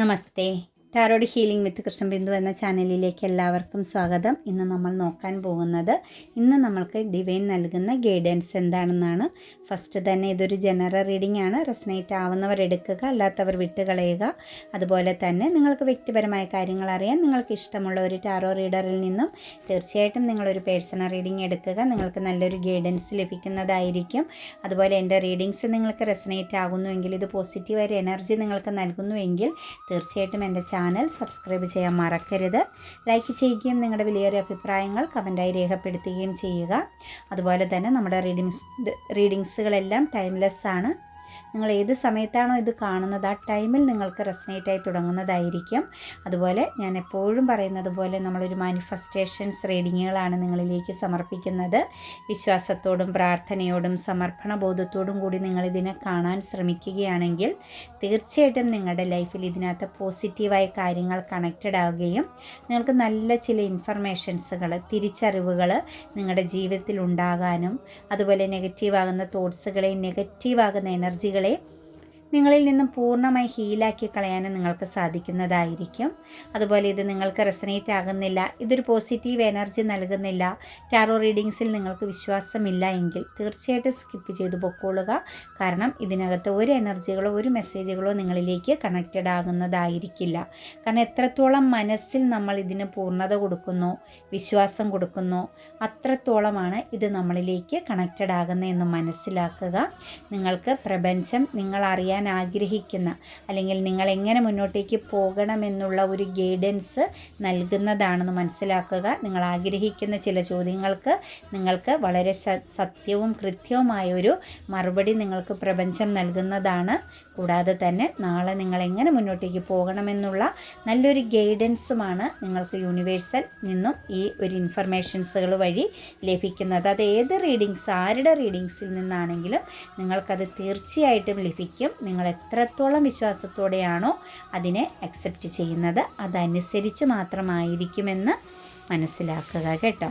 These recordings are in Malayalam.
नमस्ते। ടാരോഡ് ഹീലിംഗ് വിത്ത് കൃഷ്ണബിന്ദു എന്ന ചാനലിലേക്ക് എല്ലാവർക്കും സ്വാഗതം. ഇന്ന് നമ്മൾ നോക്കാൻ പോകുന്നത് ഇന്ന് നമ്മൾക്ക് ഡിവൈൻ നൽകുന്ന ഗൈഡൻസ് എന്താണെന്നാണ്. ഫസ്റ്റ് തന്നെ ഇതൊരു ജനറൽ റീഡിംഗ് ആണ്. റെസനേറ്റ് ആവുന്നവർ എടുക്കുക അല്ലാത്തവർ വിട്ടുകളയുക. അതുപോലെ തന്നെ നിങ്ങൾക്ക് വ്യക്തിപരമായ കാര്യങ്ങൾ അറിയാൻ നിങ്ങൾക്ക് ഇഷ്ടമുള്ള ഒരു ടാറോ റീഡറിൽ നിന്നും തീർച്ചയായിട്ടും നിങ്ങളൊരു പേഴ്സണൽ റീഡിംഗ് എടുക്കുക. നിങ്ങൾക്ക് നല്ലൊരു ഗൈഡൻസ് ലഭിക്കുന്നതായിരിക്കും. അതുപോലെ എന്റെ റീഡിങ്സ് നിങ്ങൾക്ക് റെസനേറ്റ് ആകുന്നുവെങ്കിൽ ഇത് പോസിറ്റീവ് ഒരു എനർജി നിങ്ങൾക്ക് നൽകുന്നുവെങ്കിൽ തീർച്ചയായിട്ടും എന്റെ സബ്സ്ക്രൈബ് ചെയ്യാൻ മറക്കരുത്. ലൈക്ക് ചെയ്യുകയും നിങ്ങളുടെ വിലയേറിയ അഭിപ്രായങ്ങൾ കമന്റായി രേഖപ്പെടുത്തുകയും ചെയ്യുക. അതുപോലെ തന്നെ നമ്മുടെ റീഡിങ്സ് റീഡിങ്സുകളെല്ലാം ടൈംലെസ് ആണ്. നിങ്ങൾ ഏത് സമയത്താണോ ഇത് കാണുന്നത് ആ ടൈമിൽ നിങ്ങൾക്ക് റെസനേറ്റായി തുടങ്ങുന്നതായിരിക്കും. അതുപോലെ ഞാൻ എപ്പോഴും പറയുന്നത് പോലെ നമ്മളൊരു മാനിഫെസ്റ്റേഷൻസ് റീഡിങ്ങുകളാണ് നിങ്ങളിലേക്ക് സമർപ്പിക്കുന്നത്. വിശ്വാസത്തോടും പ്രാർത്ഥനയോടും സമർപ്പണ ബോധത്തോടും കൂടി നിങ്ങളിതിനെ കാണാൻ ശ്രമിക്കുകയാണെങ്കിൽ തീർച്ചയായിട്ടും നിങ്ങളുടെ ലൈഫിൽ ഇതിനകത്ത് പോസിറ്റീവായ കാര്യങ്ങൾ കണക്റ്റഡ് ആവുകയും നിങ്ങൾക്ക് നല്ല ചില ഇൻഫർമേഷൻസുകൾ തിരിച്ചറിവുകൾ നിങ്ങളുടെ ജീവിതത്തിൽ ഉണ്ടാകാനും അതുപോലെ നെഗറ്റീവാകുന്ന തോട്ട്സുകളെയും നെഗറ്റീവാകുന്ന എനർജികളെ നിങ്ങളിൽ നിന്നും പൂർണമായി ഹീലാക്കി കളയാനും നിങ്ങൾക്ക് സാധിക്കുന്നതായിരിക്കും. അതുപോലെ ഇത് നിങ്ങൾക്ക് റെസനേറ്റ് ആകുന്നില്ല ഇതൊരു പോസിറ്റീവ് എനർജി നൽകുന്നില്ല ടാറോ റീഡിങ്സിൽ നിങ്ങൾക്ക് വിശ്വാസമില്ല എങ്കിൽ തീർച്ചയായിട്ടും സ്കിപ്പ് ചെയ്തു പൊക്കോളുക. കാരണം ഇതിനകത്ത് ഒരു എനർജികളോ ഒരു മെസ്സേജുകളോ നിങ്ങളിലേക്ക് കണക്റ്റഡ് ആകുന്നതായിരിക്കില്ല. കാരണം എത്രത്തോളം മനസ്സിൽ നമ്മൾ ഇതിന് പൂർണത കൊടുക്കുന്നു വിശ്വാസം കൊടുക്കുന്നു അത്രത്തോളമാണ് ഇത് നമ്മളിലേക്ക് കണക്റ്റഡ് ആകുന്നതെന്ന് മനസ്സിലാക്കുക. നിങ്ങൾക്ക് പ്രപഞ്ചം നിങ്ങൾ അറിയാൻ ആഗ്രഹിക്കുന്ന അല്ലെങ്കിൽ നിങ്ങൾ എങ്ങനെ മുന്നോട്ടേക്ക് പോകണമെന്നുള്ള ഒരു ഗൈഡൻസ് നൽകുന്നതാണെന്ന് മനസ്സിലാക്കുക. നിങ്ങൾ ആഗ്രഹിക്കുന്ന ചില ചോദ്യങ്ങൾക്ക് നിങ്ങൾക്ക് വളരെ സത്യവും കൃത്യവുമായ ഒരു മറുപടി നിങ്ങൾക്ക് പ്രപഞ്ചം നൽകുന്നതാണ്. കൂടാതെ തന്നെ നാളെ നിങ്ങൾ എങ്ങനെ മുന്നോട്ടേക്ക് പോകണമെന്നുള്ള നല്ലൊരു ഗൈഡൻസുമാണ് നിങ്ങൾക്ക് യൂണിവേഴ്സൽ നിന്നും ഈ ഒരു ഇൻഫർമേഷൻസുകൾ വഴി ലഭിക്കുന്നത്. അത് ഏത് റീഡിങ്സ് ആരുടെ റീഡിങ്സിൽ നിന്നാണെങ്കിലും നിങ്ങൾക്കത് തീർച്ചയായിട്ടും ലഭിക്കും. നിങ്ങൾ എത്രത്തോളം വിശ്വാസത്തോടെയാണോ അതിനെ അക്സെപ്റ്റ് ചെയ്യുന്നത് അതനുസരിച്ച് മാത്രമായിരിക്കുമെന്ന് മനസ്സിലാക്കുക കേട്ടോ.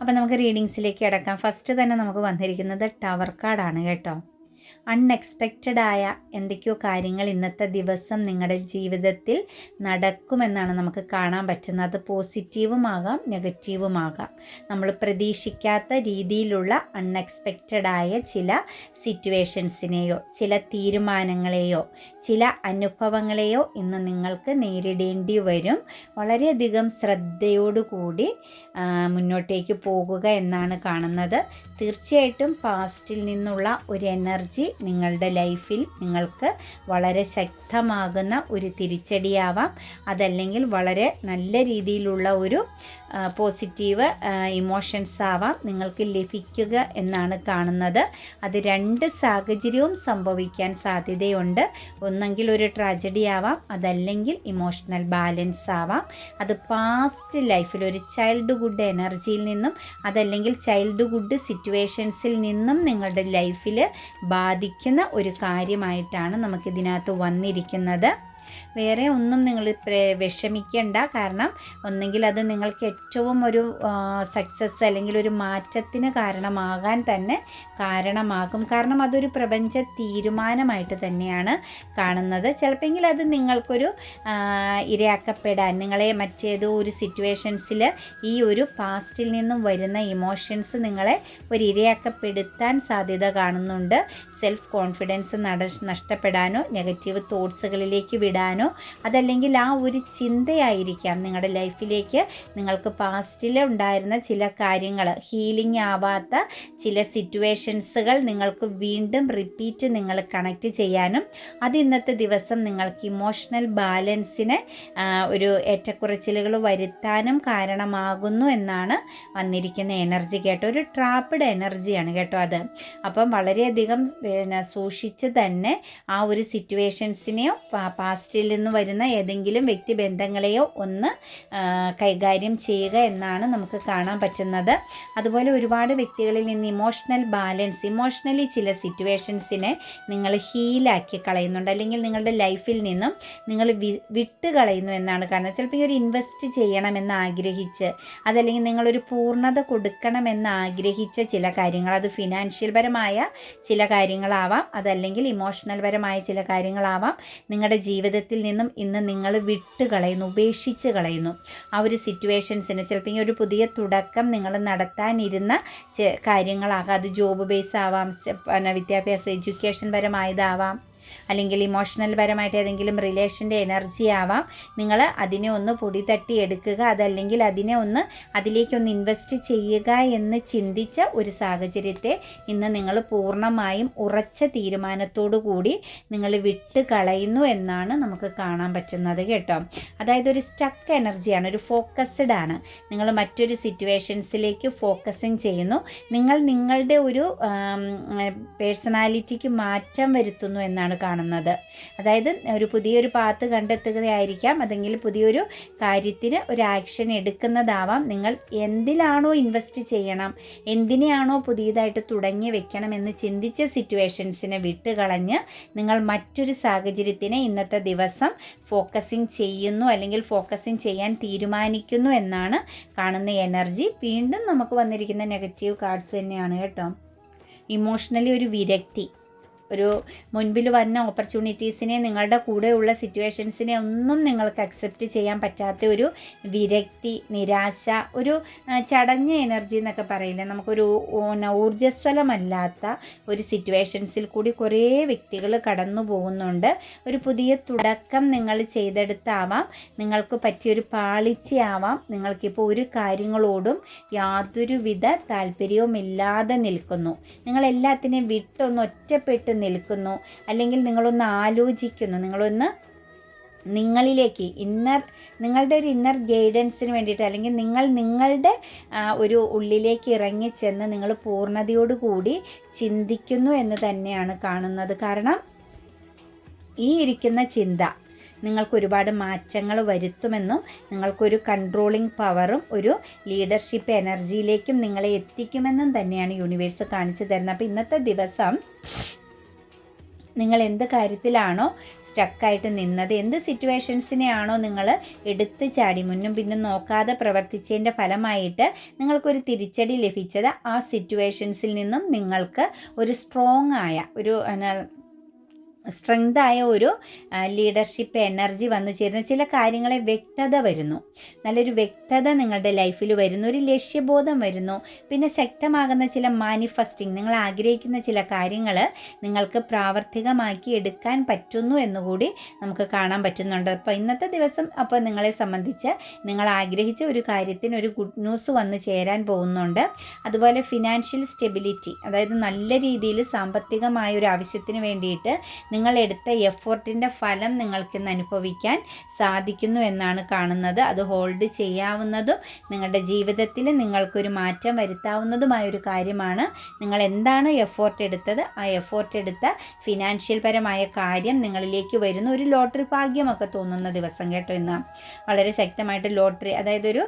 അപ്പം നമുക്ക് റീഡിങ്സിലേക്ക് കിടക്കാം. ഫസ്റ്റ് തന്നെ നമുക്ക് വന്നിരിക്കുന്നത് ടവർ കാർഡാണ് കേട്ടോ. അൺഎക്സ്പെക്റ്റഡ് ആയ എന്തൊക്കെയോ കാര്യങ്ങൾ ഇന്നത്തെ ദിവസം നിങ്ങളുടെ ജീവിതത്തിൽ നടക്കുമെന്നാണ് നമുക്ക് കാണാൻ പറ്റുന്നത്. അത് പോസിറ്റീവുമാകാം നെഗറ്റീവുമാകാം നമ്മൾ പ്രതീക്ഷിക്കാത്ത രീതിയിലുള്ള അൺഎക്സ്പെക്റ്റഡായ ചില സിറ്റുവേഷൻസിനെയോ ചില തീരുമാനങ്ങളെയോ ചില അനുഭവങ്ങളെയോ ഇന്ന് നിങ്ങൾക്ക് നേരിടേണ്ടി വരും. വളരെയധികം ശ്രദ്ധയോടുകൂടി മുന്നോട്ടേക്ക് പോകുക എന്നാണ് കാണുന്നത്. തീർച്ചയായിട്ടും പാസ്റ്റിൽ നിന്നുള്ള ഒരു എനർജി നിങ്ങളുടെ ലൈഫിൽ നിങ്ങൾക്ക് വളരെ ശക്തമാകുന്ന ഒരു തിരിച്ചടിയാവാം. അതല്ലെങ്കിൽ വളരെ നല്ല രീതിയിലുള്ള ഒരു പോസിറ്റീവ് ഇമോഷൻസ് ആവാം. നിങ്ങൾക്ക് ലഭിക്കുക എന്നാണ് കാണുന്നത്. അത് രണ്ട് സാഹചര്യവും സംഭവിക്കാൻ സാധ്യതയുണ്ട്. ഒന്നെങ്കിൽ ഒരു ട്രാജഡി ആവാം അതല്ലെങ്കിൽ ഇമോഷണൽ ബാലൻസ് ആവാം. അത് പാസ്റ്റ് ലൈഫിൽ ഒരു ചൈൽഡ്ഹുഡ് എനർജിയിൽ നിന്നും അതല്ലെങ്കിൽ ചൈൽഡ്ഹുഡ് സിറ്റുവേഷൻസിൽ നിന്നും നിങ്ങളുടെ ലൈഫിൽ ബാധിക്കുന്ന ഒരു കാര്യമായിട്ടാണ് നമുക്കിതിനകത്ത് വന്നിരിക്കുന്നത്. വേറെ ഒന്നും നിങ്ങൾ വിഷമിക്കേണ്ട. കാരണം ഒന്നെങ്കിൽ അത് നിങ്ങൾക്ക് ഏറ്റവും ഒരു സക്സസ് അല്ലെങ്കിൽ ഒരു മാറ്റത്തിന് കാരണമാകാൻ തന്നെ കാരണമാകും. കാരണം അതൊരു പ്രപഞ്ച തീരുമാനമായിട്ട് തന്നെയാണ് കാണുന്നത്. ചിലപ്പോൾ അത് നിങ്ങൾക്കൊരു ഇരയാക്കപ്പെടാൻ നിങ്ങളെ മറ്റേതോ ഒരു സിറ്റുവേഷൻസിൽ ഈ ഒരു പാസ്റ്റിൽ നിന്നും വരുന്ന ഇമോഷൻസ് നിങ്ങളെ ഒരു ഇരയാക്കപ്പെടുത്താൻ സാധ്യത കാണുന്നുണ്ട്. സെൽഫ് കോൺഫിഡൻസ് നഷ്ടപ്പെടാനോ നെഗറ്റീവ് തോട്ട്സുകളിലേക്ക് വിടാനോ അതല്ലെങ്കിൽ ആ ഒരു ചിന്തയായിരിക്കാം നിങ്ങളുടെ ലൈഫിലേക്ക് നിങ്ങൾക്ക് പാസ്റ്റിൽ ഉണ്ടായിരുന്ന ചില കാര്യങ്ങൾ ഹീലിംഗ് ആവാത്ത ചില സിറ്റുവേഷൻസുകൾ നിങ്ങൾക്ക് വീണ്ടും റിപ്പീറ്റ് നിങ്ങൾ കണക്റ്റ് ചെയ്യാനും അത് ഇന്നത്തെ ദിവസം നിങ്ങൾക്ക് ഇമോഷണൽ ബാലൻസിന് ഒരു ഏറ്റക്കുറച്ചിലുകൾ വരുത്താനും കാരണമാകുന്നു എന്നാണ് വന്നിരിക്കുന്ന എനർജി കേട്ടോ. ഒരു ട്രാപ്പിഡ് എനർജിയാണ് കേട്ടോ അത്. അപ്പം വളരെയധികം പിന്നെ സൂക്ഷിച്ച് തന്നെ ആ ഒരു സിറ്റുവേഷൻസിനെയോ പാസ്റ്റ് പാസ്റ്റിൽ നിന്ന് വരുന്ന ഏതെങ്കിലും വ്യക്തിബന്ധങ്ങളെയോ ഒന്ന് കൈകാര്യം ചെയ്യുക എന്നാണ് നമുക്ക് കാണാൻ പറ്റുന്നത്. അതുപോലെ ഒരുപാട് വ്യക്തികളിൽ നിന്ന് ഇമോഷണൽ ബാലൻസ് ഇമോഷണലി ചില സിറ്റുവേഷൻസിനെ നിങ്ങൾ ഹീലാക്കി കളയുന്നുണ്ട്. അല്ലെങ്കിൽ നിങ്ങളുടെ ലൈഫിൽ നിന്നും നിങ്ങൾ വി വിട്ട് കളയുന്നു എന്നാണ് കാണുന്നത്. ചിലപ്പോൾ ഈ ഒരു ഇൻവെസ്റ്റ് ചെയ്യണമെന്ന് ആഗ്രഹിച്ച് അതല്ലെങ്കിൽ നിങ്ങളൊരു പൂർണത കൊടുക്കണമെന്ന് ആഗ്രഹിച്ച ചില കാര്യങ്ങൾ അത് ഫിനാൻഷ്യൽ പരമായ ചില കാര്യങ്ങളാവാം അതല്ലെങ്കിൽ ഇമോഷണൽ പരമായ ചില കാര്യങ്ങളാവാം നിങ്ങളുടെ ജീവിതത്തിൽ നിന്നും ഇന്ന് നിങ്ങൾ വിട്ട് കളയുന്നു ഉപേക്ഷിച്ച് കളയുന്നു. ആ ഒരു സിറ്റുവേഷൻസിന് ചിലപ്പോൾ ഈ ഒരു പുതിയ തുടക്കം നിങ്ങൾ നടത്താനിരുന്ന കാര്യങ്ങളാകാം. അത് ജോബ് ബേസ് ആവാം പിന്നെ വിദ്യാഭ്യാസ എഡ്യൂക്കേഷൻ പരമായതാവാം. അല്ലെങ്കിൽ ഇമോഷണൽ പരമായിട്ട് ഏതെങ്കിലും റിലേഷന്റെ എനർജി ആവാം. നിങ്ങൾ അതിനെ ഒന്ന് പൊടി തട്ടി എടുക്കുക. അതല്ലെങ്കിൽ അതിനെ ഒന്ന് അതിലേക്കൊന്ന് ഇൻവെസ്റ്റ് ചെയ്യുക എന്ന് ചിന്തിച്ച ഒരു സാഹചര്യത്തെ ഇന്ന് നിങ്ങൾ പൂർണമായും ഉറച്ച തീരുമാനത്തോടു കൂടി നിങ്ങൾ വിട്ട് കളയുന്നു എന്നാണ് നമുക്ക് കാണാൻ പറ്റുന്നത് കേട്ടോ. അതായത് ഒരു സ്റ്റക്ക് എനർജിയാണ് ഒരു ഫോക്കസ്ഡ് ആണ്. നിങ്ങൾ മറ്റൊരു സിറ്റുവേഷൻസിലേക്ക് ഫോക്കസിങ് ചെയ്യുന്നു. നിങ്ങൾ നിങ്ങളുടെ ഒരു പേഴ്സണാലിറ്റിക്ക് മാറ്റം വരുത്തുന്നു എന്നാണ് കാണുന്നത്. അതായത് ഒരു പുതിയൊരു പാത്ത് കണ്ടെത്തുകയായിരിക്കാം. അതെങ്കിൽ പുതിയൊരു കാര്യത്തിന് ഒരു ആക്ഷൻ എടുക്കുന്നതാവാം. നിങ്ങൾ എന്തിലാണോ ഇൻവെസ്റ്റ് ചെയ്യണം എന്തിനെയാണോ പുതിയതായിട്ട് തുടങ്ങി വെക്കണം എന്ന് ചിന്തിച്ച സിറ്റുവേഷൻസിനെ വിട്ടുകളഞ്ഞ് നിങ്ങൾ മറ്റൊരു സാഹചര്യത്തിനെ ഇന്നത്തെ ദിവസം ഫോക്കസിങ് ചെയ്യുന്നു അല്ലെങ്കിൽ ഫോക്കസിങ് ചെയ്യാൻ തീരുമാനിക്കുന്നു എന്നാണ് കാണുന്ന എനർജി വീണ്ടും നമുക്ക് വന്നിരിക്കുന്ന നെഗറ്റീവ് കാർഡ്സ് തന്നെയാണ് കേട്ടോ. ഇമോഷണലി ഒരു വിരക്തി. ഒരു മുൻപിൽ വന്ന ഓപ്പർച്യൂണിറ്റീസിനെ നിങ്ങളുടെ കൂടെയുള്ള സിറ്റുവേഷൻസിനെ ഒന്നും നിങ്ങൾക്ക് അക്സെപ്റ്റ് ചെയ്യാൻ പറ്റാത്ത ഒരു വിരക്തി നിരാശ ഒരു ചടഞ്ഞ എനർജി എന്നൊക്കെ പറയില്ലേ? നമുക്കൊരു ഊർജസ്വലമല്ലാത്ത ഒരു സിറ്റുവേഷൻസിൽ കൂടി കുറേ വ്യക്തികൾ കടന്നു പോകുന്നുണ്ട്. ഒരു പുതിയ തുടക്കം നിങ്ങൾ ചെയ്തെടുത്താവാം. നിങ്ങൾക്ക് പറ്റിയൊരു പാളിച്ചയാവാം. നിങ്ങൾക്കിപ്പോൾ ഒരു കാര്യങ്ങളോടും യാതൊരുവിധ താല്പര്യവുമില്ലാതെ നിൽക്കുന്നു. നിങ്ങൾ എല്ലാത്തിനെയും വിട്ടൊന്ന് ഒറ്റപ്പെട്ട് നിൽക്കുന്നു. അല്ലെങ്കിൽ നിങ്ങളൊന്ന് ആലോചിക്കുന്നു. നിങ്ങളൊന്ന് നിങ്ങളിലേക്ക് ഇന്നർ നിങ്ങളുടെ ഒരു ഇന്നർ ഗൈഡൻസിന് വേണ്ടിയിട്ട് അല്ലെങ്കിൽ നിങ്ങൾ നിങ്ങളുടെ ഒരു ഉള്ളിലേക്ക് ഇറങ്ങി ചെന്ന് നിങ്ങൾ പൂർണതയോടുകൂടി ചിന്തിക്കുന്നു എന്ന് തന്നെയാണ് കാണുന്നത്. കാരണം ഈ ഇരിക്കുന്ന ചിന്ത നിങ്ങൾക്ക് ഒരുപാട് മാറ്റങ്ങൾ വരുത്തുമെന്നും നിങ്ങൾക്കൊരു കൺട്രോളിംഗ് പവറും ഒരു ലീഡർഷിപ്പ് എനർജിയിലേക്കും നിങ്ങളെ എത്തിക്കുമെന്നും തന്നെയാണ് യൂണിവേഴ്സ് കാണിച്ചു തരുന്നത്. അപ്പോൾ ഇന്നത്തെ ദിവസം നിങ്ങൾ എന്ത് കാര്യത്തിലാണോ സ്റ്റക്കായിട്ട് നിന്നത് എന്ത് സിറ്റുവേഷൻസിനെയാണോ നിങ്ങൾ എടുത്ത് ചാടി മുന്നും പിന്നും നോക്കാതെ പ്രവർത്തിച്ചതിന്റെ ഫലമായിട്ട് നിങ്ങൾക്കൊരു തിരിച്ചടി ലഭിച്ചത് ആ സിറ്റുവേഷൻസിൽ നിന്നും നിങ്ങൾക്ക് ഒരു സ്ട്രോങ് ആയ ഒരു എന്നാ, സ്ട്രെങ്ത് ആയ ഒരു ലീഡർഷിപ്പ് എനർജി വന്നു ചേരുന്ന ചില കാര്യങ്ങളെ വ്യക്തത വരുന്നു. നല്ലൊരു വ്യക്തത നിങ്ങളുടെ ലൈഫിൽ വരുന്നു ഒരു ലക്ഷ്യബോധം വരുന്നു. പിന്നെ ശക്തമാകുന്ന ചില മാനിഫെസ്റ്റിംഗ് നിങ്ങൾ ആഗ്രഹിക്കുന്ന ചില കാര്യങ്ങൾ നിങ്ങൾക്ക് പ്രാവർത്തികമാക്കി എടുക്കാൻ പറ്റുന്നു എന്നുകൂടി നമുക്ക് കാണാൻ പറ്റുന്നുണ്ട്. അപ്പോൾ ഇന്നത്തെ ദിവസം അപ്പോൾ നിങ്ങളെ സംബന്ധിച്ച് നിങ്ങൾ ആഗ്രഹിച്ച ഒരു കാര്യത്തിന് ഒരു ഗുഡ് ന്യൂസ് വന്ന് ചേരാൻ പോകുന്നുണ്ട്. അതുപോലെ ഫിനാൻഷ്യൽ സ്റ്റെബിലിറ്റി അതായത് നല്ല രീതിയിൽ സാമ്പത്തികമായ ഒരു ആവശ്യത്തിന് വേണ്ടിയിട്ട് നിങ്ങൾ എടുത്ത എഫോർട്ടിന്റെ ഫലം നിങ്ങൾക്ക് ഇന്ന് അനുഭവിക്കാൻ സാധിക്കുന്നു എന്നാണ് കാണുന്നത്. അത് ഹോൾഡ് ചെയ്യാവുന്നതും നിങ്ങളുടെ ജീവിതത്തിൽ നിങ്ങൾക്കൊരു മാറ്റം വരുത്താവുന്നതുമായ ഒരു കാര്യമാണ്. നിങ്ങൾ എന്താണ് എഫോർട്ട് എടുത്തത്? ആ എഫോർട്ട് എടുത്ത ഫിനാൻഷ്യൽ പരമായ കാര്യം നിങ്ങളിലേക്ക് വരുന്ന ഒരു ലോട്ടറി ഭാഗ്യമൊക്കെ തോന്നുന്ന ദിവസം കേട്ടോ ഇന്ന്. വളരെ ശക്തമായിട്ട് ലോട്ടറി അതായത് ഒരു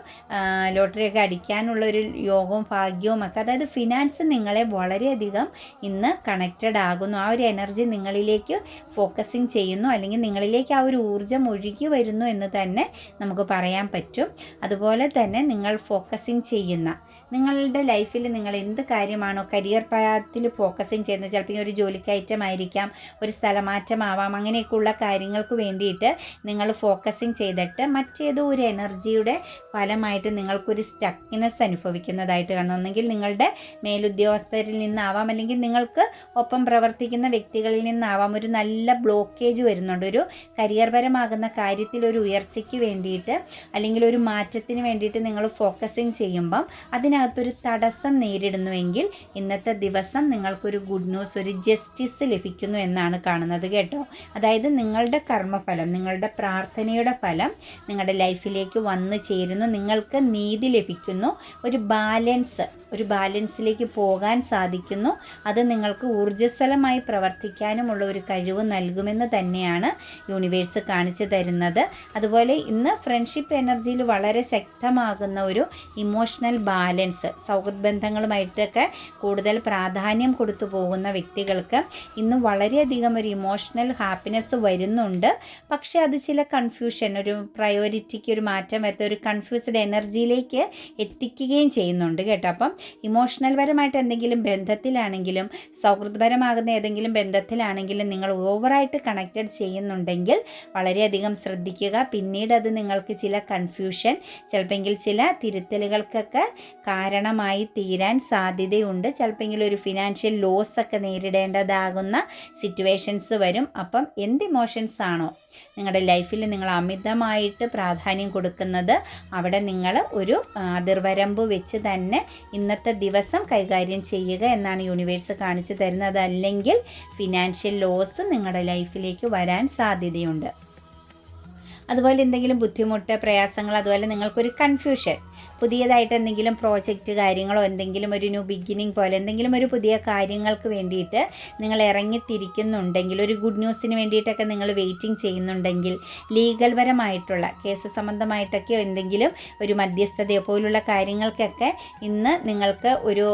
ലോട്ടറി ഒക്കെ അടിക്കാനുള്ള ഒരു യോഗവും ഭാഗ്യവും ഒക്കെ അതായത് ഫിനാൻസ് നിങ്ങളെ വളരെയധികം ഇന്ന് കണക്റ്റഡ് ആകുന്നു ആ ഒരു എനർജി നിങ്ങളിലേക്ക് ഫോക്കസിങ് ചെയ്യുന്നു. അല്ലെങ്കിൽ നിങ്ങളിലേക്ക് ആ ഒരു ഊർജം ഒഴുകി വരുന്നു എന്ന് തന്നെ നമുക്ക് പറയാൻ പറ്റും. അതുപോലെ തന്നെ നിങ്ങൾ ഫോക്കസിങ് ചെയ്യുന്ന നിങ്ങളുടെ ലൈഫിൽ നിങ്ങൾ എന്ത് കാര്യമാണോ കരിയർ പാത്തിൽ ഫോക്കസിങ് ചെയ്യുന്നത്? ചിലപ്പോൾ ഒരു ജോലിക്കയറ്റമായിരിക്കാം ഒരു സ്ഥലമാറ്റമാവാം അങ്ങനെയൊക്കെയുള്ള കാര്യങ്ങൾക്ക് വേണ്ടിയിട്ട് നിങ്ങൾ ഫോക്കസിങ് ചെയ്തിട്ട് മറ്റേതോ ഒരു എനർജിയുടെ ഫലമായിട്ട് നിങ്ങൾക്കൊരു സ്റ്റക്കിനെസ് അനുഭവിക്കുന്നതായിട്ട് കാണും ഒന്നെങ്കിൽ നിങ്ങളുടെ മേലുദ്യോഗസ്ഥരിൽ നിന്നാവാം അല്ലെങ്കിൽ നിങ്ങൾക്ക് ഒപ്പം പ്രവർത്തിക്കുന്ന വ്യക്തികളിൽ നിന്നാവാം. ഒരു നല്ല ബ്ലോക്കേജ് വരുന്നുണ്ട്. ഒരു കരിയർപരമാകുന്ന കാര്യത്തിൽ ഒരു ഉയർച്ചയ്ക്ക് വേണ്ടിയിട്ട് അല്ലെങ്കിൽ ഒരു മാറ്റത്തിന് വേണ്ടിയിട്ട് നിങ്ങൾ ഫോക്കസിങ് ചെയ്യുമ്പം അതിനകത്തൊരു തടസ്സം നേരിടുന്നുവെങ്കിൽ ഇന്നത്തെ ദിവസം നിങ്ങൾക്കൊരു ഗുഡ് ന്യൂസ് ഒരു ജസ്റ്റിസ് ലഭിക്കുന്നു എന്നാണ് കാണുന്നത് കേട്ടോ. അതായത് നിങ്ങളുടെ കർമ്മഫലം നിങ്ങളുടെ പ്രാർത്ഥനയുടെ ഫലം നിങ്ങളുടെ ലൈഫിലേക്ക് വന്നു ചേരുന്നു. നിങ്ങൾക്ക് നീതി ലഭിക്കുന്നു. ഒരു ബാലൻസ് ഒരു ബാലൻസിലേക്ക് പോകാൻ സാധിക്കുന്നു. അത് നിങ്ങൾക്ക് ഊർജസ്വലമായി പ്രവർത്തിക്കാനുമുള്ള ഒരു കഴിവ് നൽകുമെന്ന് തന്നെയാണ് യൂണിവേഴ്സ് കാണിച്ചു തരുന്നത്. അതുപോലെ ഇന്ന് ഫ്രണ്ട്ഷിപ്പ് എനർജിയിൽ വളരെ ശക്തമാകുന്ന ഒരു ഇമോഷണൽ ബാലൻസ് സൗഹൃദ ബന്ധങ്ങളുമായിട്ടൊക്കെ കൂടുതൽ പ്രാധാന്യം കൊടുത്തു പോകുന്ന വ്യക്തികൾക്ക് ഇന്ന് വളരെയധികം ഒരു ഇമോഷണൽ ഹാപ്പിനെസ് വരുന്നുണ്ട്. പക്ഷേ അത് ചില കൺഫ്യൂഷൻ ഒരു പ്രയോറിറ്റിക്ക് ഒരു മാറ്റം വരുത്ത ഒരു കൺഫ്യൂസ്ഡ് എനർജിയിലേക്ക് എത്തിക്കുകയും ചെയ്യുന്നുണ്ട് കേട്ടോ. അപ്പം ഇമോഷണൽ പരമായിട്ട് എന്തെങ്കിലും ബന്ധത്തിലാണെങ്കിലും സൗഹൃദപരമാകുന്ന ഏതെങ്കിലും ബന്ധത്തിലാണെങ്കിലും നിങ്ങൾ ഓവറായിട്ട് കണക്റ്റഡ് ചെയ്യുന്നുണ്ടെങ്കിൽ വളരെയധികം ശ്രദ്ധിക്കുക. പിന്നീട് അത് നിങ്ങൾക്ക് ചില കൺഫ്യൂഷൻ ചിലപ്പോൾ ചില തിരുത്തലുകൾക്കൊക്കെ കാരണമായി തീരാൻ സാധ്യതയുണ്ട്. ചിലപ്പോൾ ഒരു ഫിനാൻഷ്യൽ ലോസ് ഒക്കെ നേരിടേണ്ടതാകുന്ന സിറ്റുവേഷൻസ് വരും. അപ്പം എന്ത് ഇമോഷൻസ് ആണോ നിങ്ങളുടെ ലൈഫിൽ നിങ്ങൾ അമിതമായിട്ട് പ്രാധാന്യം കൊടുക്കുന്നത് അവിടെ നിങ്ങൾ ഒരു അതിർവരമ്പ് വെച്ച് തന്നെ ഇന്നത്തെ ദിവസം കൈകാര്യം ചെയ്യുക എന്നാണ് യൂണിവേഴ്സ് കാണിച്ചു തരുന്നത്. അല്ലെങ്കിൽ ഫിനാൻഷ്യൽ ലോസ് നിങ്ങളുടെ ലൈഫിലേക്ക് വരാൻ സാധ്യതയുണ്ട്. അതുപോലെ എന്തെങ്കിലും ബുദ്ധിമുട്ട് പ്രയാസങ്ങൾ അതുപോലെ നിങ്ങൾക്കൊരു കൺഫ്യൂഷൻ പുതിയതായിട്ട് എന്തെങ്കിലും പ്രോജക്റ്റ് കാര്യങ്ങളോ എന്തെങ്കിലും ഒരു ന്യൂ ബിഗിനിങ് പോലെ എന്തെങ്കിലും ഒരു പുതിയ കാര്യങ്ങൾക്ക് വേണ്ടിയിട്ട് നിങ്ങൾ ഇറങ്ങിത്തിരിക്കുന്നുണ്ടെങ്കിൽ ഒരു ഗുഡ് ന്യൂസിന് വേണ്ടിയിട്ടൊക്കെ നിങ്ങൾ വെയിറ്റിംഗ് ചെയ്യുന്നുണ്ടെങ്കിൽ ലീഗൽ പരമായിട്ടുള്ള കേസ് സംബന്ധമായിട്ടൊക്കെ എന്തെങ്കിലും ഒരു മധ്യസ്ഥതയോ പോലുള്ള കാര്യങ്ങൾക്കൊക്കെ ഇന്ന് നിങ്ങൾക്ക് ഒരു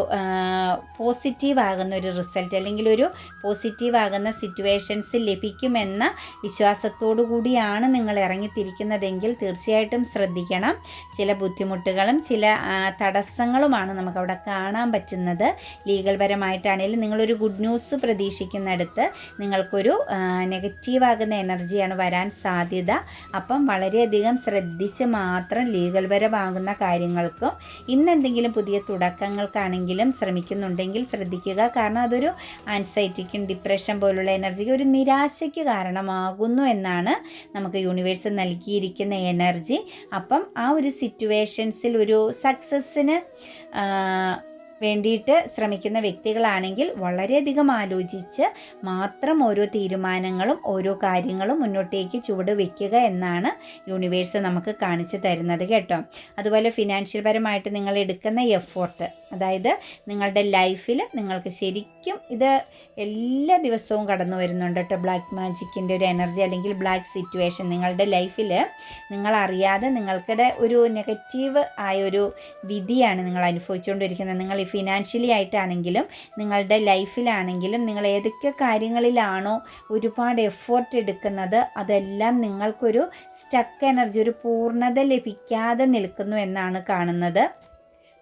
പോസിറ്റീവ് ആകുന്ന ഒരു റിസൾട്ട് അല്ലെങ്കിൽ ഒരു പോസിറ്റീവ് ആകുന്ന സിറ്റുവേഷൻസ് ലഭിക്കുമെന്ന വിശ്വാസത്തോടു കൂടിയാണ് നിങ്ങൾ ഇറങ്ങിത്തിരിക്കുന്നതെങ്കിൽ തീർച്ചയായിട്ടും ശ്രദ്ധിക്കണം. ചില ബുദ്ധിമുട്ടുകളും ചില തടസ്സങ്ങളുമാണ് നമുക്കവിടെ കാണാൻ പറ്റുന്നത്. ലീഗൽ പരമായിട്ടാണെങ്കിലും നിങ്ങളൊരു ഗുഡ് ന്യൂസ് പ്രതീക്ഷിക്കുന്നിടത്ത് നിങ്ങൾക്കൊരു നെഗറ്റീവ് ആകുന്ന എനർജിയാണ് വരാൻ സാധ്യത. അപ്പം വളരെയധികം ശ്രദ്ധിച്ച് മാത്രം ലീഗൽ പരമാകുന്ന കാര്യങ്ങൾക്കും ഇന്നെന്തെങ്കിലും പുതിയ തുടക്കങ്ങൾക്കാണെങ്കിലും ശ്രമിക്കുന്നുണ്ടെങ്കിൽ ശ്രദ്ധിക്കുക. കാരണം അതൊരു ആൻസൈറ്റിക്കും ഡിപ്രഷൻ പോലുള്ള എനർജിക്ക് ഒരു നിരാശയ്ക്ക് കാരണമാകുന്നു എന്നാണ് നമുക്ക് യൂണിവേഴ്സ് നൽകിയിരിക്കുന്ന എനർജി അപ്പം ആ ഒരു സിറ്റുവേഷൻസിൽ ഒരു സക്സസ്സിന് വേണ്ടിയിട്ട് ശ്രമിക്കുന്ന വ്യക്തികളാണെങ്കിൽ വളരെയധികം ആലോചിച്ച് മാത്രം ഓരോ തീരുമാനങ്ങളും ഓരോ കാര്യങ്ങളും മുന്നോട്ടേക്ക് ചുവട് വയ്ക്കുക എന്നാണ് യൂണിവേഴ്സ് നമുക്ക് കാണിച്ചു തരുന്നത് കേട്ടോ. അതുപോലെ ഫിനാൻഷ്യൽ പരമായിട്ട് നിങ്ങൾ എടുക്കുന്ന എഫോർട്ട് അതായത് നിങ്ങളുടെ ലൈഫിൽ നിങ്ങൾക്ക് ശരിക്കും ഇത് എല്ലാ ദിവസവും കടന്നു വരുന്നുണ്ട് കേട്ടോ. ബ്ലാക്ക് മാജിക്കിന്റെ ഒരു എനർജി അല്ലെങ്കിൽ ബ്ലാക്ക് സിറ്റുവേഷൻ നിങ്ങളുടെ ലൈഫിൽ നിങ്ങളറിയാതെ നിങ്ങൾക്കിടെ ഒരു നെഗറ്റീവ് ആയ ഒരു വിധിയാണ് നിങ്ങൾ അനുഭവിച്ചുകൊണ്ടിരിക്കുന്നത്. നിങ്ങൾ ഫിനാൻഷ്യലി ആയിട്ടാണെങ്കിലും നിങ്ങളുടെ ലൈഫിലാണെങ്കിലും നിങ്ങൾ ഏതൊക്കെ കാര്യങ്ങളിലാണോ ഒരുപാട് എഫേർട്ട് എടുക്കുന്നത് അതെല്ലാം നിങ്ങൾക്കൊരു സ്റ്റക്ക് എനർജി ഒരു പൂർണത ലഭിക്കാതെ നിൽക്കുന്നു എന്നാണ് കാണുന്നത്.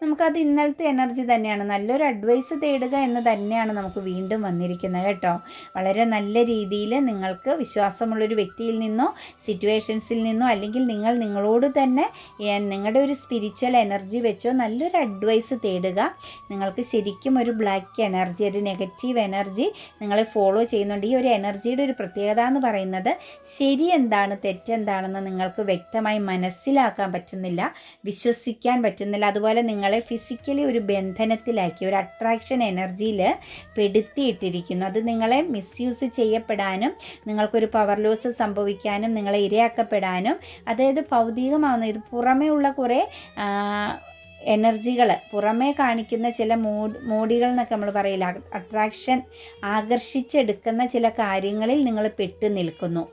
നമുക്കത് ഇന്നലത്തെ എനർജി തന്നെയാണ്. നല്ലൊരു അഡ്വൈസ് തേടുക എന്ന് തന്നെയാണ് നമുക്ക് വീണ്ടും വന്നിരിക്കുന്നത് കേട്ടോ. വളരെ നല്ല രീതിയിൽ നിങ്ങൾക്ക് വിശ്വാസമുള്ളൊരു വ്യക്തിയിൽ നിന്നോ സിറ്റുവേഷൻസിൽ നിന്നോ അല്ലെങ്കിൽ നിങ്ങൾ നിങ്ങളോട് തന്നെ നിങ്ങളുടെ ഒരു സ്പിരിച്വൽ എനർജി വെച്ചോ നല്ലൊരു അഡ്വൈസ് തേടുക. നിങ്ങൾക്ക് ശരിക്കും ഒരു ബ്ലാക്ക് എനർജി ഒരു നെഗറ്റീവ് എനർജി നിങ്ങളെ ഫോളോ ചെയ്യുന്നുണ്ട്. ഈ ഒരു എനർജിയുടെ ഒരു പ്രത്യേകത എന്ന് പറയുന്നത് ശരി എന്താണ് തെറ്റെന്താണെന്ന് നിങ്ങൾക്ക് വ്യക്തമായി മനസ്സിലാക്കാൻ പറ്റുന്നില്ല വിശ്വസിക്കാൻ പറ്റുന്നില്ല. അതുപോലെ നിങ്ങൾ നിങ്ങളെ ഫിസിക്കലി ഒരു ബന്ധനത്തിലാക്കി ഒരു അട്രാക്ഷൻ എനർജിയിൽ പെടുത്തിയിട്ടിരിക്കുന്നു. അത് നിങ്ങളെ മിസ്യൂസ് ചെയ്യപ്പെടാനും നിങ്ങൾക്കൊരു പവർ ലോസ് സംഭവിക്കാനും നിങ്ങളെ ഇരയാക്കപ്പെടാനും അതായത് ഭൗതികമാവുന്ന ഇത് പുറമേ ഉള്ള കുറേ എനർജികൾ പുറമേ കാണിക്കുന്ന ചില മൂഡ് മോഡികൾ എന്നൊക്കെ നമ്മൾ പറയില്ല അട്രാക്ഷൻ ആകർഷിച്ചെടുക്കുന്ന ചില കാര്യങ്ങളിൽ നിങ്ങൾ പെട്ടു നിൽക്കുന്നു.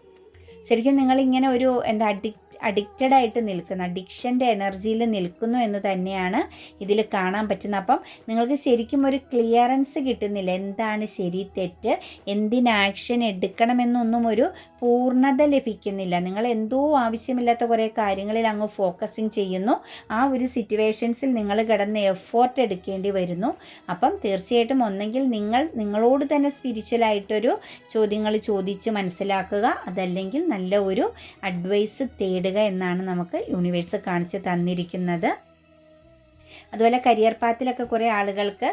ശരിക്കും നിങ്ങളിങ്ങനെ ഒരു എന്താ അഡിക്റ്റ് അഡിക്റ്റഡ് ആയിട്ട് നിൽക്കുന്ന അഡിക്ഷന്റെ എനർജിയിൽ നിൽക്കുന്നു എന്ന് തന്നെയാണ് ഇതിൽ കാണാൻ പറ്റുന്നത്. അപ്പം നിങ്ങൾക്ക് ശരിക്കും ഒരു ക്ലിയറൻസ് കിട്ടുന്നില്ല. എന്താണ് ശരി തെറ്റ്? എന്തിന് ആക്ഷൻ എടുക്കണമെന്നൊന്നും ഒരു പൂർണത ലഭിക്കുന്നില്ല. നിങ്ങൾ എന്തോ ആവശ്യമില്ലാത്ത കുറേ കാര്യങ്ങളിൽ അങ്ങ് ഫോക്കസിങ് ചെയ്യുന്നു. ആ ഒരു സിറ്റുവേഷൻസിൽ നിങ്ങൾ കിടന്ന് എഫോർട്ട് എടുക്കേണ്ടി വരുന്നു. അപ്പം തീർച്ചയായിട്ടും ഒന്നെങ്കിൽ നിങ്ങൾ നിങ്ങളോട് തന്നെ സ്പിരിച്വലായിട്ടൊരു ചോദ്യങ്ങൾ ചോദിച്ച് മനസ്സിലാക്കുക. അതല്ലെങ്കിൽ നല്ല ഒരു അഡ്വൈസ് തേടുക. നേടുക എന്നാണ് നമുക്ക് യൂണിവേഴ്സ് കാണിച്ച് തന്നിരിക്കുന്നത്. അതുപോലെ കരിയർ പാത്തിലൊക്കെ കുറേ ആളുകൾക്ക്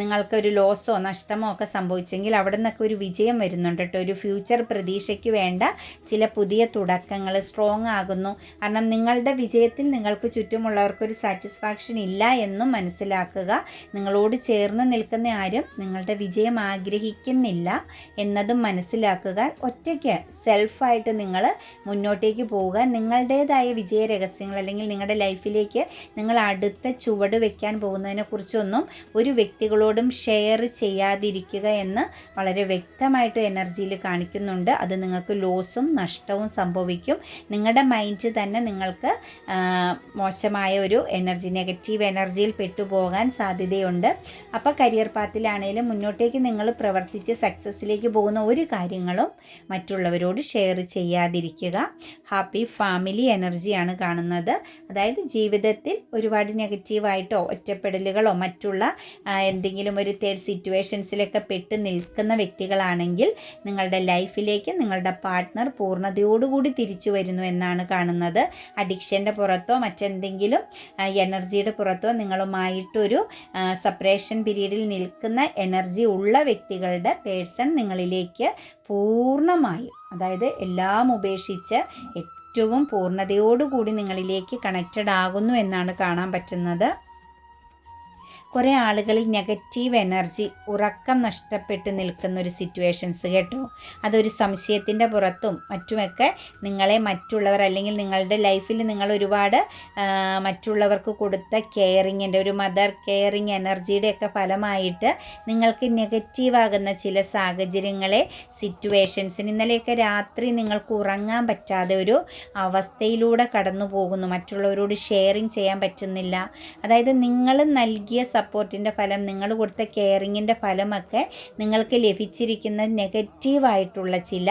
നിങ്ങൾക്ക് ഒരു ലോസോ നഷ്ടമോ ഒക്കെ സംഭവിച്ചെങ്കിൽ അവിടെ നിന്നൊക്കെ ഒരു വിജയം വരുന്നുണ്ട് കേട്ടോ. ഒരു ഫ്യൂച്ചർ പ്രതീക്ഷയ്ക്ക് വേണ്ട ചില പുതിയ തുടക്കങ്ങൾ സ്ട്രോങ് ആകുന്നു. കാരണം നിങ്ങളുടെ വിജയത്തിൽ നിങ്ങൾക്ക് ചുറ്റുമുള്ളവർക്കൊരു സാറ്റിസ്ഫാക്ഷൻ ഇല്ല എന്നും മനസ്സിലാക്കുക. നിങ്ങളോട് ചേർന്ന് നിൽക്കുന്ന ആരും നിങ്ങളുടെ വിജയം ആഗ്രഹിക്കുന്നില്ല എന്നതും മനസ്സിലാക്കുക. ഒറ്റയ്ക്ക് സെൽഫായിട്ട് നിങ്ങൾ മുന്നോട്ടേക്ക് പോവുക. നിങ്ങളുടേതായ വിജയ രഹസ്യങ്ങൾ അല്ലെങ്കിൽ നിങ്ങളുടെ ലൈഫിലേക്ക് നിങ്ങൾ അടുത്ത ചുവട് കാർഡ് വെക്കാൻ പോകുന്നതിനെ കുറിച്ചൊന്നും ഒരു വ്യക്തികളോടും ഷെയർ ചെയ്യാതിരിക്കുക എന്ന് വളരെ വ്യക്തമായിട്ട് എനർജിയിൽ കാണിക്കുന്നുണ്ട്. അത് നിങ്ങൾക്ക് ലോസും നഷ്ടവും സംഭവിക്കും. നിങ്ങളുടെ മൈൻഡ് തന്നെ നിങ്ങൾക്ക് മോശമായ ഒരു എനർജി നെഗറ്റീവ് എനർജിയിൽ പെട്ടുപോകാൻ സാധ്യതയുണ്ട്. അപ്പോൾ കരിയർ പാത്തിലാണെങ്കിലും മുന്നോട്ടേക്ക് നിങ്ങൾ പ്രവർത്തിച്ച് സക്സസ്സിലേക്ക് പോകുന്ന ഒരു കാര്യങ്ങളും മറ്റുള്ളവരോട് ഷെയർ ചെയ്യാതിരിക്കുക. ഹാപ്പി ഫാമിലി എനർജിയാണ് കാണുന്നത്. അതായത് ജീവിതത്തിൽ ഒരുപാട് നെഗറ്റീവായിട്ടോ ഒറ്റപ്പെടലുകളോ മറ്റുള്ള എന്തെങ്കിലും ഒരു തേർഡ് സിറ്റുവേഷൻസിലൊക്കെ പെട്ട് നിൽക്കുന്ന വ്യക്തികളാണെങ്കിൽ നിങ്ങളുടെ ലൈഫിലേക്ക് നിങ്ങളുടെ പാർട്ട്ണർ പൂർണതയോടുകൂടി തിരിച്ചു വരുന്നു എന്നാണ് കാണുന്നത്. അഡിക്ഷന്റെ പുറത്തോ മറ്റെന്തെങ്കിലും എനർജിയുടെ പുറത്തോ നിങ്ങളുമായിട്ടൊരു സെപ്പറേഷൻ പീരീഡിൽ നിൽക്കുന്ന എനർജി ഉള്ള വ്യക്തികളുടെ പേഴ്സൺ നിങ്ങളിലേക്ക് പൂർണമായും അതായത് എല്ലാം ഉപേക്ഷിച്ച് ഏറ്റവും പൂർണതയോടുകൂടി നിങ്ങളിലേക്ക് കണക്റ്റഡ് ആകുന്നു എന്നാണ് കാണാൻ പറ്റുന്നത്. കുറേ ആളുകളിൽ നെഗറ്റീവ് എനർജി ഉറക്കം നഷ്ടപ്പെട്ട് നിൽക്കുന്ന ഒരു സിറ്റുവേഷൻസ് കേട്ടോ. അതൊരു സംശയത്തിന്റെ പുറത്തും മറ്റുമൊക്കെ നിങ്ങളെ മറ്റുള്ളവർ അല്ലെങ്കിൽ നിങ്ങളുടെ ലൈഫിൽ നിങ്ങൾ ഒരുപാട് മറ്റുള്ളവർക്ക് കൊടുത്ത കെയറിങ്ങിന്റെ ഒരു മദർ കെയറിങ് എനർജിയുടെയൊക്കെ ഫലമായിട്ട് നിങ്ങൾക്ക് നെഗറ്റീവ് ആകുന്ന ചില സാഹചര്യങ്ങളെ സിറ്റുവേഷൻസിന് ഇന്നലെയൊക്കെ രാത്രി നിങ്ങൾക്ക് ഉറങ്ങാൻ പറ്റാതെ ഒരു അവസ്ഥയിലൂടെ കടന്നു പോകുന്നു മറ്റുള്ളവരോട് ഷെയറിങ് ചെയ്യാൻ പറ്റുന്നില്ല. അതായത് നിങ്ങൾ നൽകിയ സപ്പോർട്ടിന്റെ ഫലം നിങ്ങൾ കൊടുത്ത കെയറിങ്ങിന്റെ ഫലമൊക്കെ നിങ്ങൾക്ക് ലഭിച്ചിരിക്കുന്ന നെഗറ്റീവായിട്ടുള്ള ചില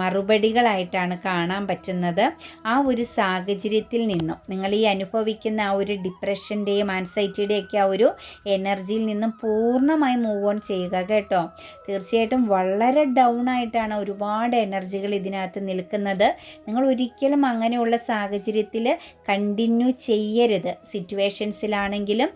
മറുപടികളായിട്ടാണ് കാണാൻ പറ്റുന്നത്. ആ ഒരു സാഹചര്യത്തിൽ നിന്നും നിങ്ങൾ ഈ അനുഭവിക്കുന്ന ആ ഒരു ഡിപ്രഷന്റെയും ആൻസൈറ്റിയുടെയും ഒക്കെ ആ ഒരു എനർജിയിൽ നിന്നും പൂർണമായി മൂവ് ഓൺ ചെയ്യുക കേട്ടോ. തീർച്ചയായിട്ടും വളരെ ഡൗൺ ആയിട്ടാണ് ഒരുപാട് എനർജികൾ ഇതിനകത്ത് നിൽക്കുന്നത്. നിങ്ങൾ ഒരിക്കലും അങ്ങനെയുള്ള സാഹചര്യത്തിൽ കണ്ടിന്യൂ ചെയ്യരുത്. സിറ്റുവേഷൻസിലാണെങ്കിലും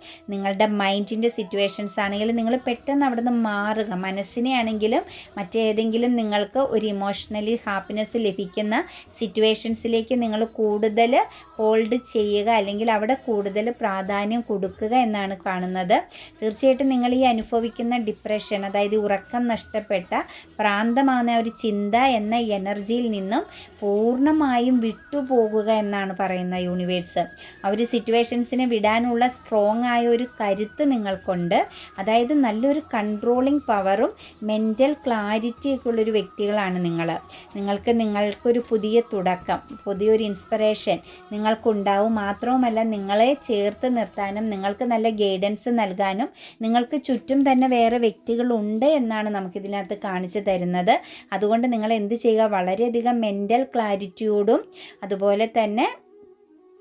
നിങ്ങളുടെ മൈൻഡിന്റെ സിറ്റുവേഷൻസ് ആണെങ്കിലും നിങ്ങൾ പെട്ടെന്ന് അവിടെ നിന്ന് മാറുക. മനസ്സിനെ ആണെങ്കിലും മറ്റേതെങ്കിലും നിങ്ങൾക്ക് ഒരു ഇമോഷണലി ഹാപ്പിനെസ് ലഭിക്കുന്ന സിറ്റുവേഷൻസിലേക്ക് നിങ്ങൾ കൂടുതൽ ഹോൾഡ് ചെയ്യുക അല്ലെങ്കിൽ അവിടെ കൂടുതൽ പ്രാധാന്യം കൊടുക്കുക എന്നാണ് കാണുന്നത്. തീർച്ചയായിട്ടും നിങ്ങൾ ഈ അനുഭവിക്കുന്ന ഡിപ്രഷൻ അതായത് ഉറക്കം നഷ്ടപ്പെട്ട പ്രാന്തമാകുന്ന ഒരു ചിന്ത എന്ന എനർജിയിൽ നിന്നും പൂർണമായും വിട്ടുപോകുക എന്നാണ് പറയുന്നത് യൂണിവേഴ്സ് ആ ഒരു സിറ്റുവേഷൻസിനെ വിടാനുള്ള സ്ട്രോങ് ആയ ഒരു കരുത്ത് നിങ്ങൾക്കുണ്ട്. അതായത് നല്ലൊരു കൺട്രോളിങ് പവറും മെന്റൽ ക്ലാരിറ്റിയൊക്കെ ഉള്ളൊരു വ്യക്തികളാണ് നിങ്ങൾ നിങ്ങൾക്ക് നിങ്ങൾക്കൊരു പുതിയ തുടക്കം പുതിയൊരു ഇൻസ്പിറേഷൻ നിങ്ങൾക്കുണ്ടാവും. മാത്രവുമല്ല നിങ്ങളെ ചേർത്ത് നിർത്താനും നിങ്ങൾക്ക് നല്ല ഗൈഡൻസ് നൽകാനും നിങ്ങൾക്ക് ചുറ്റും തന്നെ വേറെ വ്യക്തികളുണ്ട് എന്നാണ് നമുക്കിതിനകത്ത് കാണിച്ചു തരുന്നത്. അതുകൊണ്ട് നിങ്ങൾ എന്ത് ചെയ്യുക? വളരെയധികം മെന്റൽ ക്ലാരിറ്റിയോടും അതുപോലെ തന്നെ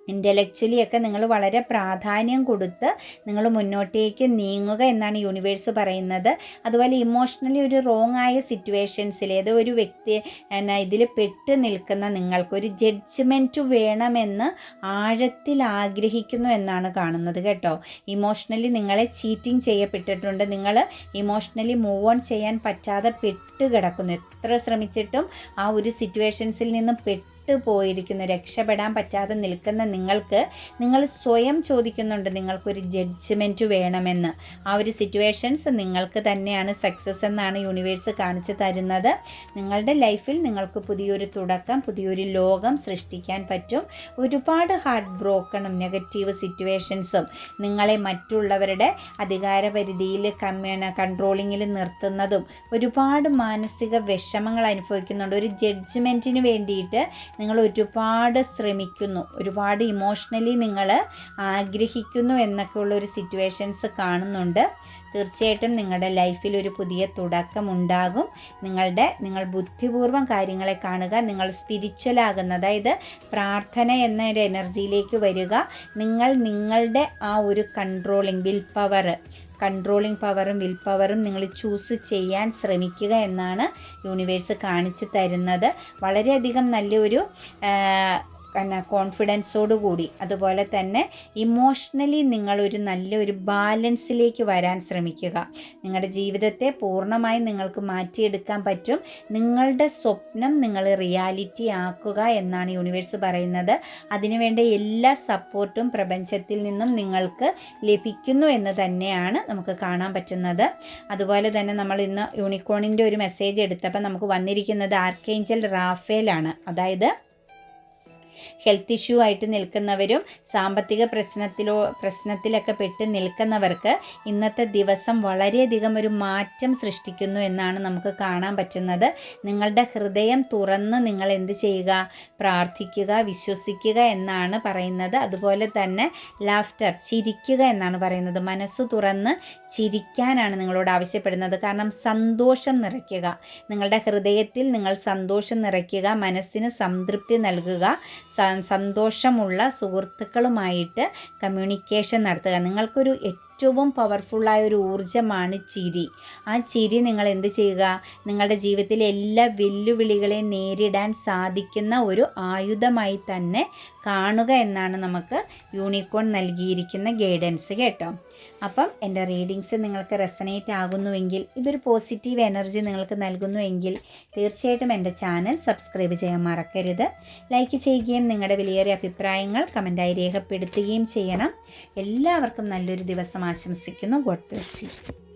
ഇന്റലക്ച്വലി ഒക്കെ നിങ്ങൾ വളരെ പ്രാധാന്യം കൊടുത്ത് നിങ്ങൾ മുന്നോട്ടേക്ക് നീങ്ങുക എന്നാണ് യൂണിവേഴ്സ് പറയുന്നത്. അതുപോലെ ഇമോഷണലി ഒരു റോങ് ആയ സിറ്റുവേഷൻസിൽ ഏതോ ഒരു വ്യക്തി എന്നാ ഇതിൽ പെട്ട് നിൽക്കുന്ന നിങ്ങൾക്ക് ഒരു ജഡ്ജ്മെന്റ് വേണമെന്ന് ആഴത്തിൽ ആഗ്രഹിക്കുന്നു എന്നാണ് കാണുന്നത് കേട്ടോ. ഇമോഷണലി നിങ്ങളെ ചീറ്റിംഗ് ചെയ്യപ്പെട്ടിട്ടുണ്ട്. നിങ്ങൾ ഇമോഷണലി മൂവ് ഓൺ ചെയ്യാൻ പറ്റാതെ പെട്ട് കിടക്കുന്നു. എത്ര ശ്രമിച്ചിട്ടും ആ ഒരു സിറ്റുവേഷൻസിൽ നിന്നും പെട്ട് പോയിരിക്കുന്നു രക്ഷപ്പെടാൻ പറ്റാതെ നിൽക്കുന്ന നിങ്ങൾക്ക് നിങ്ങൾ സ്വയം ചോദിക്കുന്നുണ്ട് നിങ്ങൾക്കൊരു ജഡ്ജ്മെന്റ് വേണമെന്ന്. ആ ഒരു സിറ്റുവേഷൻസ് നിങ്ങൾക്ക് തന്നെയാണ് സക്സസ് എന്നാണ് യൂണിവേഴ്സ് കാണിച്ചു തരുന്നത്. നിങ്ങളുടെ ലൈഫിൽ നിങ്ങൾക്ക് പുതിയൊരു തുടക്കം പുതിയൊരു ലോകം സൃഷ്ടിക്കാൻ പറ്റും. ഒരുപാട് ഹാർട്ട് ബ്രോക്കണും നെഗറ്റീവ് സിറ്റുവേഷൻസും നിങ്ങളെ മറ്റുള്ളവരുടെ അധികാരപരിധിയിൽ കമ്മ്യൂണ കൺട്രോളിങ്ങിൽ നിർത്തുന്നതും ഒരുപാട് മാനസിക വിഷമങ്ങൾ അനുഭവിക്കുന്നുണ്ട്. ഒരു ജഡ്ജ്മെന്റിന് വേണ്ടിയിട്ട് നിങ്ങൾ ഒരുപാട് ശ്രമിക്കുന്നു. ഒരുപാട് ഇമോഷണലി നിങ്ങൾ ആഗ്രഹിക്കുന്നു എന്നൊക്കെ ഉള്ള ഒരു സിറ്റുവേഷൻസ് കാണുന്നുണ്ട്. തീർച്ചയായിട്ടും നിങ്ങളുടെ ലൈഫിൽ ഒരു പുതിയ തുടക്കം ഉണ്ടാകും. നിങ്ങളുടെ നിങ്ങൾ ബുദ്ധിപൂർവം കാര്യങ്ങളെ കാണുക. നിങ്ങൾ സ്പിരിച്വൽ ആകുന്ന അതായത് പ്രാർത്ഥന എന്ന ഒരു എനർജിയിലേക്ക് വരിക. നിങ്ങൾ നിങ്ങളുടെ ആ ഒരു കൺട്രോളിംഗ് വിൽ പവർ കൺട്രോളിങ് പവറും വിൽ പവറും നിങ്ങൾ ചൂസ് ചെയ്യാൻ ശ്രമിക്കുക എന്നാണ് യൂണിവേഴ്സ് കാണിച്ചു തരുന്നത്. വളരെയധികം നല്ലൊരു പിന്നെ കോൺഫിഡൻസോട് കൂടി. അതുപോലെ തന്നെ ഇമോഷണലി നിങ്ങളൊരു നല്ലൊരു ബാലൻസിലേക്ക് വരാൻ ശ്രമിക്കുക. നിങ്ങളുടെ ജീവിതത്തെ പൂർണമായും നിങ്ങൾക്ക് മാറ്റിയെടുക്കാൻ പറ്റും. നിങ്ങളുടെ സ്വപ്നം നിങ്ങൾ റിയാലിറ്റി ആക്കുക എന്നാണ് യൂണിവേഴ്സ് പറയുന്നത്. അതിനുവേണ്ട എല്ലാ സപ്പോർട്ടും പ്രപഞ്ചത്തിൽ നിന്നും നിങ്ങൾക്ക് ലഭിക്കുന്നു എന്ന് തന്നെയാണ് നമുക്ക് കാണാൻ പറ്റുന്നത്. അതുപോലെ തന്നെ നമ്മൾ ഇന്ന് യൂണിക്കോണിന്റെ ഒരു മെസ്സേജ് എടുത്തപ്പോൾ നമുക്ക് വന്നിരിക്കുന്നത് ആർക്കേഞ്ചൽ റാഫേലാണ്. അതായത് ഹെൽത്ത് ഇഷ്യൂ ആയിട്ട് നിൽക്കുന്നവരും സാമ്പത്തിക പ്രശ്നത്തിലോ പ്രശ്നത്തിലൊക്കെ പെട്ട് നിൽക്കുന്നവർക്ക് ഇന്നത്തെ ദിവസം വളരെയധികം ഒരു മാറ്റം സൃഷ്ടിക്കുന്നു എന്നാണ് നമുക്ക് കാണാൻ പറ്റുന്നത്. നിങ്ങളുടെ ഹൃദയം തുറന്ന് നിങ്ങൾ എന്ത് ചെയ്യുക? പ്രാർത്ഥിക്കുക വിശ്വസിക്കുക എന്നാണ് പറയുന്നത്. അതുപോലെ തന്നെ ലാഫ്റ്റർ ചിരിക്കുക എന്നാണ് പറയുന്നത്. മനസ്സ് തുറന്ന് ചിരിക്കാനാണ് നിങ്ങളോട് ആവശ്യപ്പെടുന്നത്. കാരണം സന്തോഷം നിറയ്ക്കുക. നിങ്ങളുടെ ഹൃദയത്തിൽ നിങ്ങൾ സന്തോഷം നിറയ്ക്കുക. മനസ്സിന് സംതൃപ്തി നൽകുക. സന്തോഷമുള്ള സുഹൃത്തുക്കളുമായിട്ട് കമ്മ്യൂണിക്കേഷൻ നടത്തുക. നിങ്ങൾക്കൊരു ഏറ്റവും പവർഫുള്ളായ ഒരു ഊർജമാണ് ചിരി. ആ ചിരി നിങ്ങൾ എന്ത് ചെയ്യുക? നിങ്ങളുടെ ജീവിതത്തിലെ എല്ലാ വെല്ലുവിളികളെയും നേരിടാൻ സാധിക്കുന്ന ഒരു ആയുധമായി തന്നെ കാണുക എന്നാണ് നമുക്ക് യൂണിക്കോൺ നൽകിയിരിക്കുന്ന ഗൈഡൻസ് കേട്ടോ. അപ്പം എന്റെ റീഡിങ്സ് നിങ്ങൾക്ക് റെസനേറ്റ് ആകുന്നുവെങ്കിൽ ഇതൊരു പോസിറ്റീവ് എനർജി നിങ്ങൾക്ക് നൽകുന്നുവെങ്കിൽ തീർച്ചയായിട്ടും എന്റെ ചാനൽ സബ്സ്ക്രൈബ് ചെയ്യാൻ മറക്കരുത്. ലൈക്ക് ചെയ്യുകയും നിങ്ങളുടെ വിലയേറിയ അഭിപ്രായങ്ങൾ കമന്റായി രേഖപ്പെടുത്തുകയും ചെയ്യണം. എല്ലാവർക്കും നല്ലൊരു ദിവസം ആശംസിക്കുന്നു. God bless you.